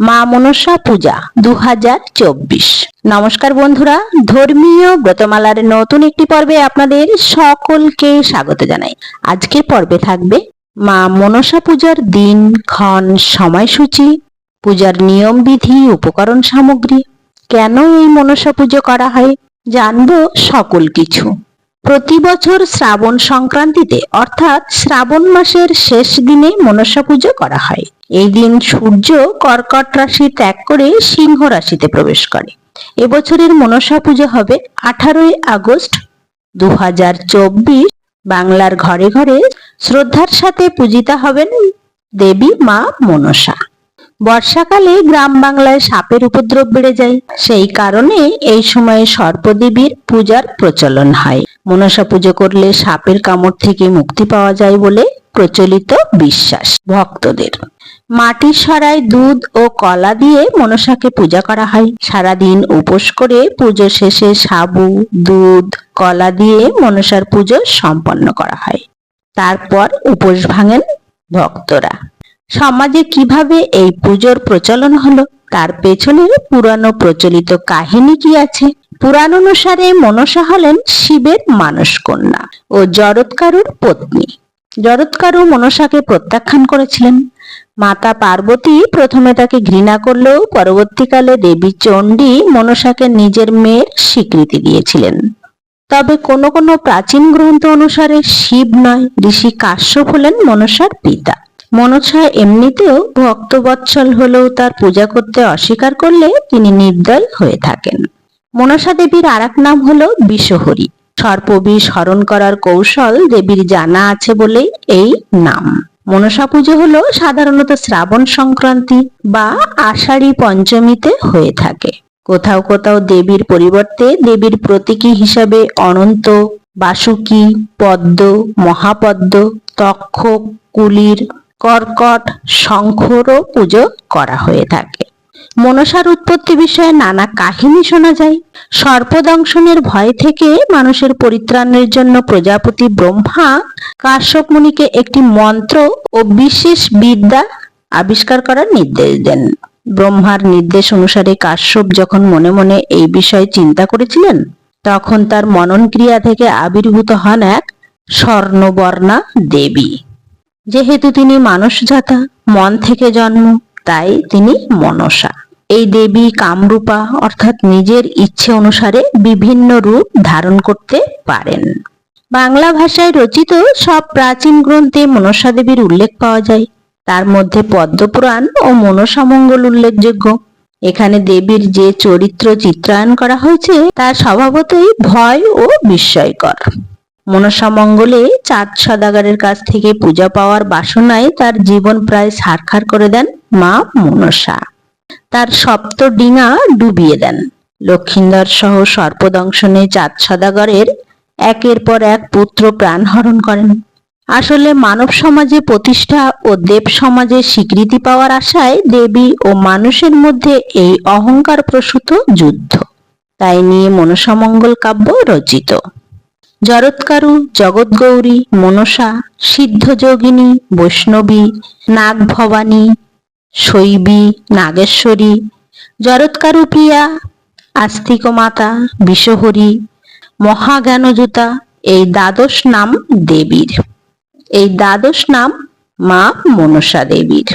মা মনসা পূজা দু হাজার চব্বিশ। নমস্কার বন্ধুরা, ধর্মীয় ব্রতমালার নতুন একটি পর্বে আপনাদের সকলকে স্বাগত জানাই। আজকের পর্বে থাকবে মা মনসা পূজার দিন, ক্ষণ, সময়সূচি, পূজার নিয়ম বিধি, উপকরণ সামগ্রী। কেন এই মনসা পুজো করা হয় জানব সকল কিছু। প্রতি বছর শ্রাবণ সংক্রান্তিতে, অর্থাৎ শ্রাবণ মাসের শেষ দিনে মনসা পুজো করা হয়। এই দিন সূর্য কর্কট রাশি ত্যাগ করে সিংহ রাশিতে প্রবেশ করে। এবছরের মনসা পুজো হবে আঠারোই আগস্ট দু হাজার চব্বিশ। বাংলার ঘরে ঘরে শ্রদ্ধার সাথে পূজিতা হবেন দেবী মা মনসা। বর্ষাকালে গ্রাম বাংলায় সাপের উপদ্রব বেড়ে যায়। সেই কারণে এই সময়ে সর্পদেবীর পূজার প্রচলন হয়। মনসা পুজো করলে সাপের কামড় থেকে মুক্তি পাওয়া যায় বলে প্রচলিত বিশ্বাস ভক্তদের। মাটির সরায় দুধ ও কলা দিয়ে মনসাকে পূজা করা হয়। সারাদিন উপোস করে পুজো শেষে সাবু, দুধ, কলা দিয়ে মনসার পুজো সম্পন্ন করা হয়। তারপর উপোস ভাঙেন ভক্তরা। সমাজে কীভাবে এই পুজোর প্রচলন হলো, তার পেছনে পুরানো প্রচলিত কাহিনী কি আছে? পুরাণ অনুসারে মনসা হলেন শিবের মানস কন্যা ও জরৎকারুর পত্নী। জরৎকারু মনসাকে প্রত্যাখ্যান করেছিলেন। মাতা পার্বতী প্রথমে তাকে ঘৃণা করলেও পরবর্তীকালে দেবী চণ্ডী মনসাকে নিজের মেয়ের স্বীকৃতি দিয়েছিলেন। তবে কোনো কোনো প্রাচীন গ্রন্থ অনুসারে শিব নয়, ঋষি কাশ্যপ হলেন মনসার পিতা। মনসা এমনিতেও ভক্তবৎসল হলেও তার পূজা করতে অস্বীকার করলে তিনি নির্দয় হয়ে থাকেন। মনসা দেবীর আর নাম হলো বিশ্বহরী। সর্পবিষ হরণ করার কৌশল দেবীর জানা আছে বলেই এই নাম। মনসা পুজো হলো সাধারণত শ্রাবণ সংক্রান্তি বা আষাঢ়ী পঞ্চমীতে হয়ে থাকে। কোথাও কোথাও দেবীর পরিবর্তে দেবীর প্রতীকী হিসাবে অনন্ত, বাসুকি, পদ্ম, মহাপদ্ম, তক্ষক, কুলির, কর্কট, শঙ্খরও পুজো করা হয়ে থাকে। মনসার উৎপত্তি বিষয়ে নানা কাহিনী শোনা যায়। সর্পদংশনের ভয় থেকে মানুষের পরিত্রাণের জন্য প্রজাপতি ব্রহ্মা কাশ্যপ মুনিকে একটি মন্ত্র ও বিশেষ বিদ্যা আবিষ্কার করার নির্দেশ দেন। ব্রহ্মার নির্দেশ অনুসারে কাশ্যপ যখন মনে মনে এই বিষয়ে চিন্তা করেছিলেন, তখন তার মনন ক্রিয়া থেকে আবির্ভূত হন এক স্বর্ণবর্ণা দেবী। যেহেতু তিনি মানসজাতা মন থেকে জন্ম, তাই তিনি মনসা। এই দেবী কামরূপা অর্থাৎ নিজের ইচ্ছে অনুসারে বিভিন্ন রূপ ধারণ করতে পারেন। বাংলা ভাষায় রচিত সব প্রাচীন গ্রন্থে মনসা দেবীর উল্লেখ পাওয়া যায়। তার মধ্যে পদ্মপুরাণ ও মনসামঙ্গল উল্লেখযোগ্য। এখানে দেবীর যে চরিত্র চিত্রায়ন করা হয়েছে, তা স্বভাবতই ভয় ও বিস্ময়কর। মনসা মঙ্গলে চাঁদ সদাগারের কাছ থেকে পূজা পাওয়ার বাসনায় তার জীবন প্রায় সারখার করে দেন মা মনসা। তার সপ্ত ডিঙা ডুবিয়ে দেন। লক্ষিন্দর সহ সর্পদংশনে চাঁদ সদাগরের একের পর এক পুত্র প্রাণ হরণ করেন। আসলে মানব সমাজে প্রতিষ্ঠা ও দেব সমাজে স্বীকৃতি পাওয়ার আশায় দেবী ও মানুষের মধ্যে এই অহংকার প্রসূত যুদ্ধ। তাই নিয়ে মনসামঙ্গল কাব্য রচিত। জরৎকারু, জগৎগৌরী, মনসা, সিদ্ধযোগিনী, বৈষ্ণবী নাগ ভবানী শৈবী, নাগেশ্বরী, জরৎকারু প্রিয়া আস্তিক মাতা বিশ্বহরী মহাজ্ঞানজুতা, এই দ্বাদশ নাম দেবীর। এই দ্বাদশ নাম মা মনসা দেবীর।